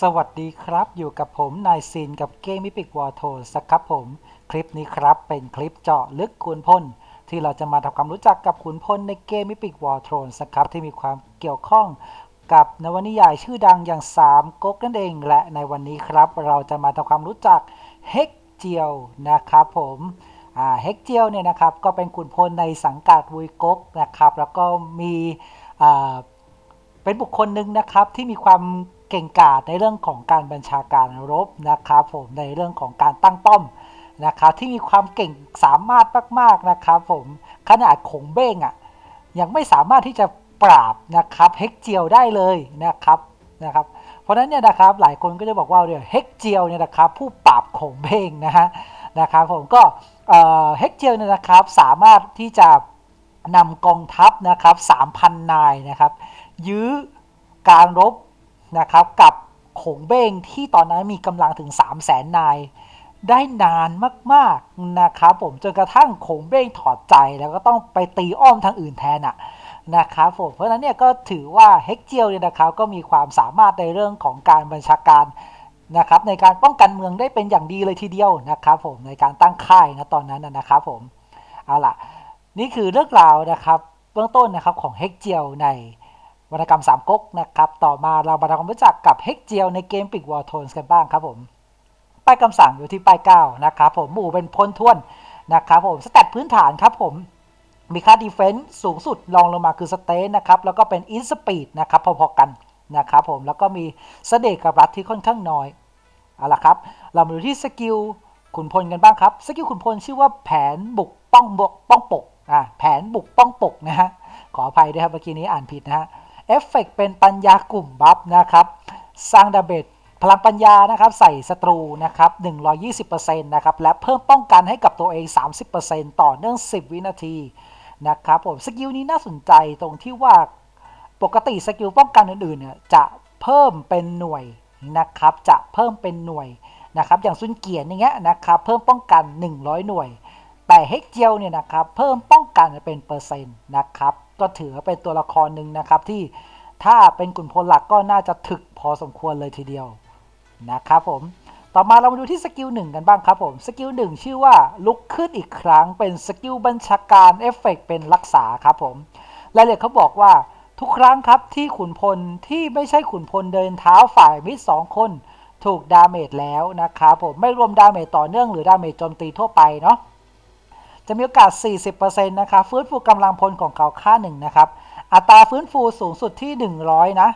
สวัสดีครับอยู่กับผมนายซินกับเกมมิปิกวอร์โทสครับผม คลิปนี้ครับเป็นคลิปเจาะลึกขุนพล ที่เราจะมาทำความรู้จักกับขุนพลในเกมมิปิกวอร์โทนครับที่มีความเกี่ยวข้องกับนวนิยายชื่อดังอย่างสามก๊กนั่นเองและในวันนี้ครับ เราจะมาทำความรู้จักเฮกเจียวนะครับผมเฮกเจียวเนี่ยนะครับก็เป็นขุนพลในสังกัดวุยก๊กนะครับแล้วก็มีเป็นบุคคลหนึ่งนะครับที่มีความ เก่งกาจในเรื่องของการบัญชาการรบนะครับผมในเรื่องของการตั้งป้อมนะครับที่มีความเก่งสามารถมากๆนะครับผมขนาดขงเบ้งอะ่ะยังไม่สามารถที่จะปราบนะครับเฮกเจียวได้เลยนะครับนะครับเพราะนั้นเนี่ยนะครับหลายคนก็จะบอกว่าเนี่ยวเฮกเจียวเนี่ยนะครับผู้ปราบขงเบ้งนะฮะนะครับผมก็เอ่อเฮกเจียวเนี่ยนะครับสามารถที่จะนำกองทัพนะครับ3,000 นายนะครับยื้อการรบ นะครับกับขงเบ้งที่ตอนนั้นมีกำลังถึง 3 0 0แสนนาย ได้นานมากๆนะครับผมจนกระทั่งขงเบ้งถอดใจแล้วก็ต้องไปตีอ้อมทางอื่นแทนอะนะครับผมเพราะฉะนั้นเนี่ยก็ถือว่าเฮกเจียวเนี่ยนะครับก็มีความสามารถในเรื่องของการบัญชาการนะครับในการป้องกันเมืองได้เป็นอย่างดีเลยทีเดียวนะครับผมในการตั้งค่ายนะตอนนั้นนะครับผมเอาล่ะนี่คือเรื่องราวนะครับเบื้องต้นนะครับของเฮกเจียวใน วรรณกรรมสามก๊กนะครับ ต่อมาเรามาทำความรู้จักกับเฮกเจียวในเกมปิกวอร์โทนกันบ้างครับผม ป้ายคำสั่งอยู่ที่ป้าย 9 นะครับผม หมู่เป็นพลทวนนะครับผม สแตทพื้นฐานครับผม มีค่าดีเฟนซ์สูงสุดรองลงมาคือสเตนนะครับ แล้วก็เป็นอินสปีดนะครับพอๆกันนะครับผม แล้วก็มีเสด็จกับรัฐที่ค่อนข้างน้อย เอาละครับ เรามาดูที่สกิลขุนพลกันบ้างครับ สกิลขุนพลชื่อว่าแผนบุกป้องบกป้องปก อ่า แผนบุกป้องปกนะฮะ ขออภัยด้วยครับเมื่อกี้นี้อ่านผิดนะฮะ เอฟเฟกเป็นปัญญากลุ่มบัฟนะครับสร้างดาเบจพลังปัญญานะครับใส่ศัตรูนะครับ120%นะครับและเพิ่มป้องกันให้กับตัวเอง 30%ต่อเนื่อง 10 วินาทีนะครับผมสกิลนี้น่าสนใจตรงที่ว่าปกติสกิลป้องกันอื่นๆเนี่ยจะเพิ่มเป็นหน่วยนะครับจะเพิ่มเป็นหน่วยนะครับอย่างซุนเกียนอย่างเงี้ยนะครับเพิ่มป้องกัน 100 หน่วย แต่เฮกเจียวเนี่ยนะครับเพิ่มป้องกันเป็นเปอร์เซ็นต์นะครับ ก็ถือเป็นตัวละครหนึ่งนะครับ ที่ถ้าเป็นกลุ่มพลหลักก็น่าจะถึกพอสมควรเลยทีเดียวนะครับผมต่อมาเรามาดูที่สกิลหนึ่งกันบ้างครับผมสกิลหนึ่งชื่อว่าลุกขึ้นอีกครั้งเป็นสกิลบัญชาการเอฟเฟกเป็นรักษาครับผมรายละเอียดเขาบอกว่าทุกครั้งครับที่ขุนพลที่ไม่ใช่ขุนพลเดินเท้าฝ่ายมิตรสองคน ถูกดาเมจแล้วนะครับผมไม่รวมดาเมจต่อเนื่องหรือดาเมจโจมตีทั่วไปเนาะ จะมีโอกาส 40%นะครับฟื้นฟูกำลังพลของเขาค่าหนึ่งนะครับ อัตราฟื้นฟูสูงสุดที่ 100 นะ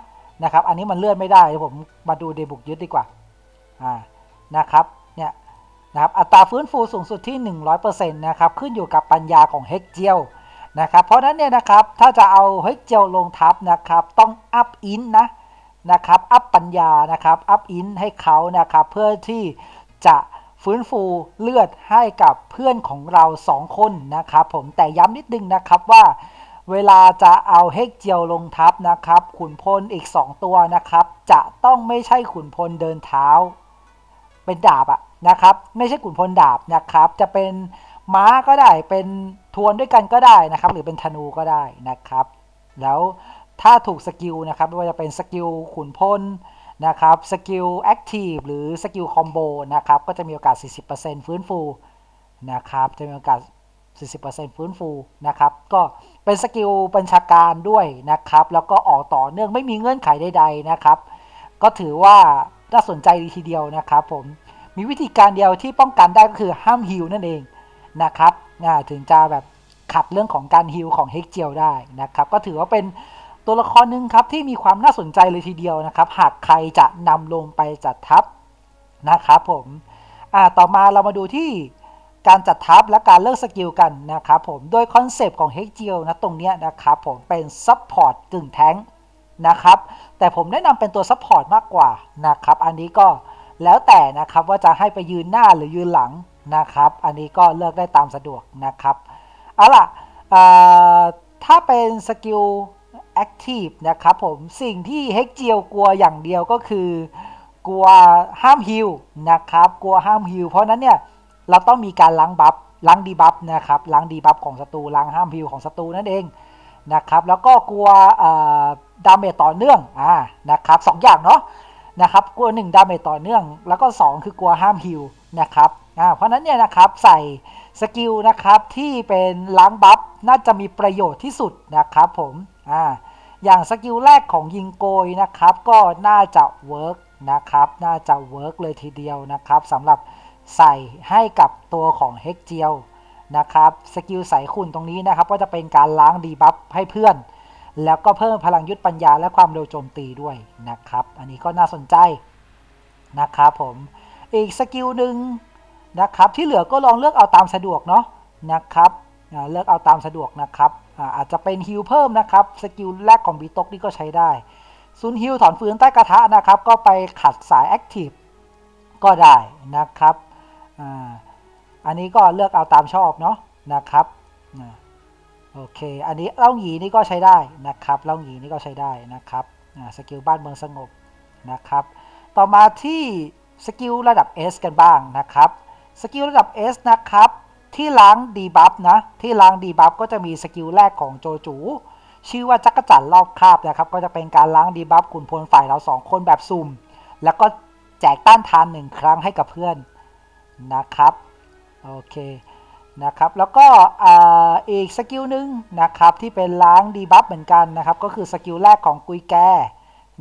นะครับ อันนี้มันเลื่อนไม่ได้เดี๋ยวผมมาดูเดบุกยึดดีกว่าอ่านะครับเนี่ยนะครับอัตราฟื้นฟูสูงสุดที่ 100%นะครับขึ้นอยู่กับปัญญาของเฮกเจียวนะครับเพราะนั้นเนี่ยนะครับถ้าจะเอาเฮกเจียวลงทับนะครับต้องอัพอินนะนะครับอัพปัญญานะครับอัพอินให้เขานะครับเพื่อที่จะ ฟื้นฟูเลือดให้กับเพื่อนของเราสองคนนะครับผมแต่ย้ำนิดนึงนะครับว่าเวลาจะเอาเฮกเจียวลงทับนะครับ ขุนพลอีก 2 ตัวนะครับ จะต้องไม่ใช่ขุนพลเดินเท้า เป็นดาบอะนะครับ ไม่ใช่ขุนพลดาบนะครับ จะเป็นม้าก็ได้เป็นทวนด้วยกันก็ได้นะครับ หรือเป็นธนูก็ได้นะครับ แล้วถ้าถูกสกิลนะครับไม่ว่าจะเป็นสกิลขุนพล นะครับสกิลแอคทีฟหรือสกิลคอมโบนะครับก็จะมีโอกาส 40%ฟื้นฟูนะครับจะมีโอกาส 40%ฟื้นฟูนะครับก็เป็นสกิลบัญชาการด้วยนะครับแล้วก็ออกต่อเนื่องไม่มีเงื่อนไขใดๆนะครับก็ถือว่าน่าสนใจทีเดียวนะครับผมมีวิธีการเดียวที่ป้องกันได้ก็คือห้ามฮิลนั่นเองนะครับถึงจะแบบขัดเรื่องของการฮิลของเฮกเจียวได้นะครับก็ถือว่าเป็น ตัวละครหนึ่งครับที่มีความน่าสนใจเลยทีเดียวนะครับ หากใครจะนำลงไปจัดทัพนะครับผมอ่าต่อมาเรามาดูที่การจัดทัพและการเลือกสกิลกันนะครับผม โดยคอนเซปต์ของเฮกเจียวนะตรงนี้นะครับผมเป็นซัพพอร์ตกึ่งแท้งนะครับ แต่ผมแนะนำเป็นตัวซัพพอร์ตมากกว่านะครับ อันนี้ก็แล้วแต่นะครับว่าจะให้ไปยืนหน้าหรือยืนหลังนะครับ อันนี้ก็เลือกได้ตามสะดวกนะครับ เอาล่ะถ้าเป็นสกิล Active นะครับผมสิ่งที่เฮกเจียวกลัวอย่างเดียวก็คือกลัวห้ามฮิลนะครับกลัวห้ามฮิลเพราะนั้นเนี่ยเราต้องมีการล้างบัฟล้างดีบัฟนะครับล้างดีบัฟของศัตรูล้างห้ามฮิลของศัตรูนั่นเองนะครับแล้วก็กลัวดาเมจต่อเนื่องอ่านะครับสองอย่างเนาะนะครับกลัว1ดาเมจต่อเนื่อง แล้วก็ 2 คือกลัวห้ามฮิลนะครับอ่าเพราะนั้นเนี่ยนะครับใส่สกิลนะครับที่เป็นล้างบัฟน่าจะมีประโยชน์ที่สุดนะครับผม อ่าอย่างสกิลแรกของยิงโกยนะครับ ก็น่าจะเวิร์กนะครับน่าจะเวิร์กเลยทีเดียวนะครับสำหรับใส่ให้กับตัวของเฮกเจียวนะครับสกิลใส่คุณตรงนี้นะครับ ก็จะเป็นการล้างดีบัฟให้เพื่อน แล้วก็เพิ่มพลังยุทธปัญญาและความเร็วโจมตีด้วยนะครับ อันนี้ก็น่าสนใจนะครับผมอีกสกิลหนึ่งนะครับที่เหลือก็ลองเลือกเอาตามสะดวกเนาะนะครับเลือกเอาตามสะดวกนะครับ อาจจะเป็นฮิลเพิ่มนะครับ สกิลแรกของบีตกนี่ก็ใช้ได้ซุนฮิลถอนฟืนใต้กระทะนะครับ ก็ไปขัดสายแอคทีฟก็ได้นะครับอ,อันนี้ก็เลือกเอาตามชอบเนาะนะครับโอเค อันนี้เล่าหยีนี่ก็ใช้ได้นะครับเล่าหยีนี่ก็ใช้ได้นะครับสกิลบ้านเมืองสงบนะครับ ต่อมาที่สกิลระดับ S กันบ้างนะครับ สกิลระดับ S นะครับ ที่ล้างดีบัฟนะ ที่ล้างดีบัฟก็จะมีสกิลแรกของโจจู ชื่อว่าจักรจั่นรอบคาบนะครับ ก็จะเป็นการล้างดีบัฟขุนพลฝ่ายเราสองคนแบบซุ่ม แล้วก็แจกต้านทานหนึ่งครั้งให้กับเพื่อนนะครับ โอเคนะครับ แล้วก็ออีกสกิลหนึ่งนะครับที่เป็นล้างดีบัฟเหมือนกันนะครับ ก็คือสกิลแรกของกุยแก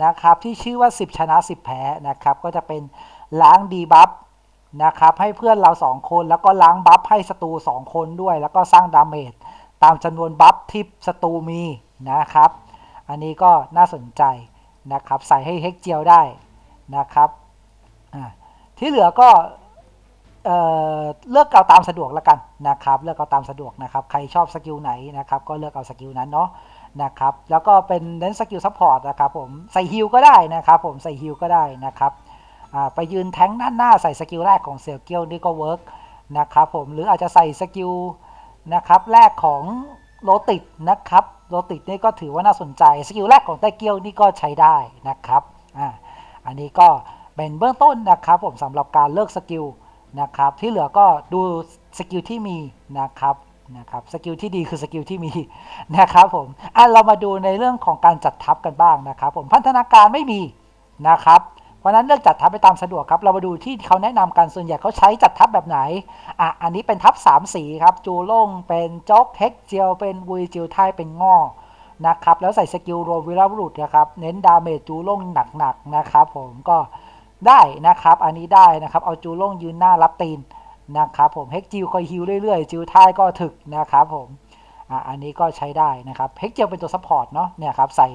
นะครับที่ชื่อว่า 10 ชนะ 10 แพ้นะครับ ก็จะเป็นล้างดีบัฟ นะครับ ให้เพื่อนเรา 2 คนแล้วก็ล้างบัฟให้ศัตรู2 คนด้วย แล้วก็สร้างดาเมจตามจำนวนบัฟที่ศัตรูมีนะครับ อันนี้ก็น่าสนใจนะครับ ใส่ให้เฮกเจียวได้นะครับที่เหลือก็เอ่อเลือกเอาตามสะดวกแล้วกันนะครับ เลือกเอาตามสะดวกนะครับ ใครชอบสกิลไหนนะครับ ก็เลือกเอาสกิลนั้นเนาะนะครับ แล้วก็เป็นเน้นสกิลซัพพอร์ตนะครับผม ใส่ฮิลก็ได้นะครับผม ใส่ฮิลก็ได้นะครับ ไปยืนแทงด้านหน้าใส่สกิลแรกของเซียวเกียวนี่ก็เวิร์กนะครับผมหรืออาจจะใส่สกิลนะครับแรกของโรติดนะครับโรติดนี่ก็ถือว่าน่าสนใจสกิลแรกของไต้เกียวนี่ก็ใช้ได้นะครับอ่าอันนี้ก็เป็นเบื้องต้นนะครับผมสำหรับการเลือกสกิลนะครับที่เหลือก็ดูสกิลที่มีนะครับนะครับสกิลที่ดีคือสกิลที่มีนะครับผมอะเรามาดูในเรื่องของการจัดทัพกันบ้างนะครับผมพันธนาการไม่มีนะครับ ราะนั้นเลือกจัดทัพไปตามสะดวกครับ เรามาดูที่เขาแนะนำกันส่วนใหญ่เขาใช้จัดทัพแบบไหน อะ อันนี้เป็นทัพ3สีครับ จูโล่ง เป็นจ็อกเฮกเจียว เป็นวุยจิวไทยเป็นงอนะครับ แล้วใส่สกิลรวมวิรบุรุษนะครับ เน้นดาเมจจูโล่งหนักๆนะครับ ผมก็ได้นะครับ อันนี้ได้นะครับ เอาจูโล่งยืนหน้ารับตีนนะครับผมเฮกจิวคอยฮิวเรื่อยๆ จิวไทยก็ถึกนะครับผม อะอันนี้ก็ใช้ได้นะครับเฮกจิวเป็นตัวซัพพอร์ตเนาะเนี่ยครับใส่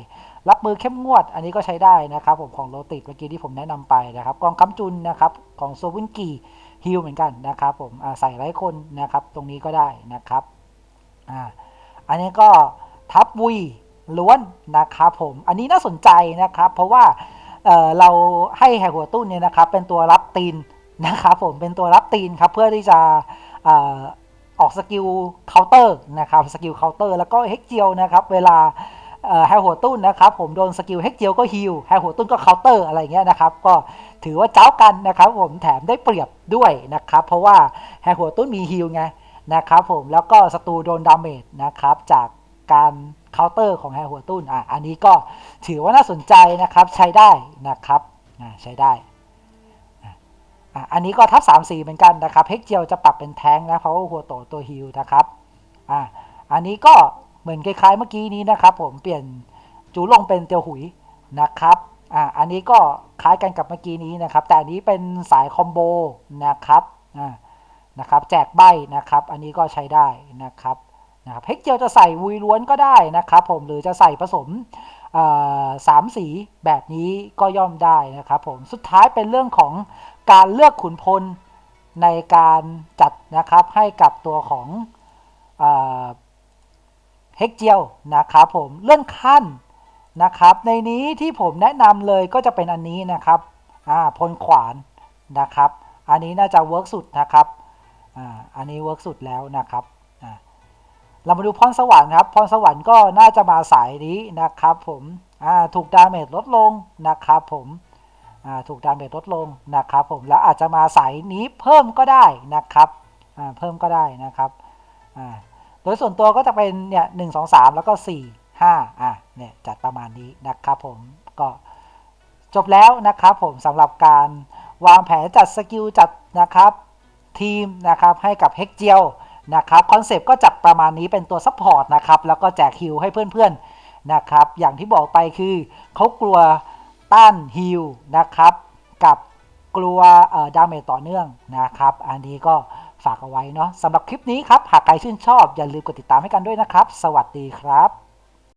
รับมือเข้มงวด อันนี้ก็ใช้ได้นะครับผมของโรติกเมื่อกี้ที่ผมแนะนำไปนะครับกองคำจุนนะครับของโซวินกีฮิลเหมือนกันนะครับผมอะใส่ไร้คนนะครับตรงนี้ก็ได้นะครับอ่าอันนี้ก็ทับวุยล้วนนะครับผมอันนี้น่าสนใจนะครับ เพราะว่าเอ่อเราให้แหหัวตุ้นเนี่ยนะครับเป็นตัวรับตีนนะครับผมเป็นตัวรับตีนครับเพื่อที่จะเออกสกิลเคาน์เตอร์นะครับสกิลเคาน์เตอร์แล้วก็เฮกเจียวนะครับเวลาแฮกหัวตุ้นนะครับผมโดนสกิลเฮกเจียวก็ฮิลแฮกหัวตุ้นก็เคาน์เตอร์อะไรเงี้ยนะครับก็ถือว่าเจ้ากันนะครับผมแถมได้เปรียบด้วยนะครับเพราะว่าแฮกหัวตุ้นมีฮิลไงนะครับผมแล้วก็ศัตรูโดนดาเมจนะครับจากการเคาน์เตอร์ของแฮกหัวตุ้นอะอันนี้ก็ถือว่าน่าสนใจนะครับใช้ได้นะครับใช้ได้ อันนี้ก็ทับ3 4เหมือนกันนะครับเฮกเจียวจะปรับเป็นแทงนะเพราะว่าหัวโตตัวฮิลนะครับอ่าอันนี้ก็เหมือนคล้ายๆเมื่อกี้นี้นะครับผมเปลี่ยนจูลงเป็นเตียวหุยนะครับอ่าอันนี้ก็คล้ายกันกับเมื่อกี้นี้นะครับ แต่อันนี้เป็นสายคอมโบนะครับอ่านะครับแจกใบนะครับ อันนี้ก็ใช้ได้นะครับนะครับเฮกเจียวจะใส่วุยล้วนก็ได้นะครับ ผมหรือจะใส่ผสม สามสีแบบนี้ก็ย่อมได้นะครับผมสุดท้ายเป็นเรื่องของการเลือกขุนพลในการจัดนะครับให้กับตัวของเฮกเจียวนะครับผมเลื่อนขั้นนะครับในนี้ที่ผมแนะนำเลยก็จะเป็นอันนี้นะครับพลขวานนะครับ อันนี้น่าจะเวิร์กสุดนะครับอ่าอันนี้เวิร์กสุดแล้วนะครับ เรามาดูพรสวรรค์ครับพรสวรรค์ก็น่าจะมาสายนี้นะครับผมถูกดาเมจลดลงนะครับผมถูกดาเมจลดลงนะครับผมแล้วอาจจะมาสายนี้เพิ่มก็ได้นะครับเพิ่มก็ได้นะครับโดยส่วนตัวก็จะเป็นเนี่ยหนึ่งสองสามแล้วก็สี่ห้าอะเนี่ยจัดประมาณนี้นะครับผมก็จบแล้วนะครับผมสำหรับการวางแผนจัดสกิลจัดนะครับทีมนะครับให้กับเฮกเจียว นะครับคอนเซปต์ก็จับประมาณนี้เป็นตัวซัพพอร์ตนะครับแล้วก็แจกฮิลให้เพื่อนๆนะครับอย่างที่บอกไปคือเขากลัวต้านฮิลนะครับกับกลัวเอ่อดาเมจต่อเนื่องนะครับอันนี้ก็ฝากเอาไว้เนาะสำหรับคลิปนี้ครับ หากใครชื่นชอบอย่าลืมกดติดตามให้กันด้วยนะครับ สวัสดีครับ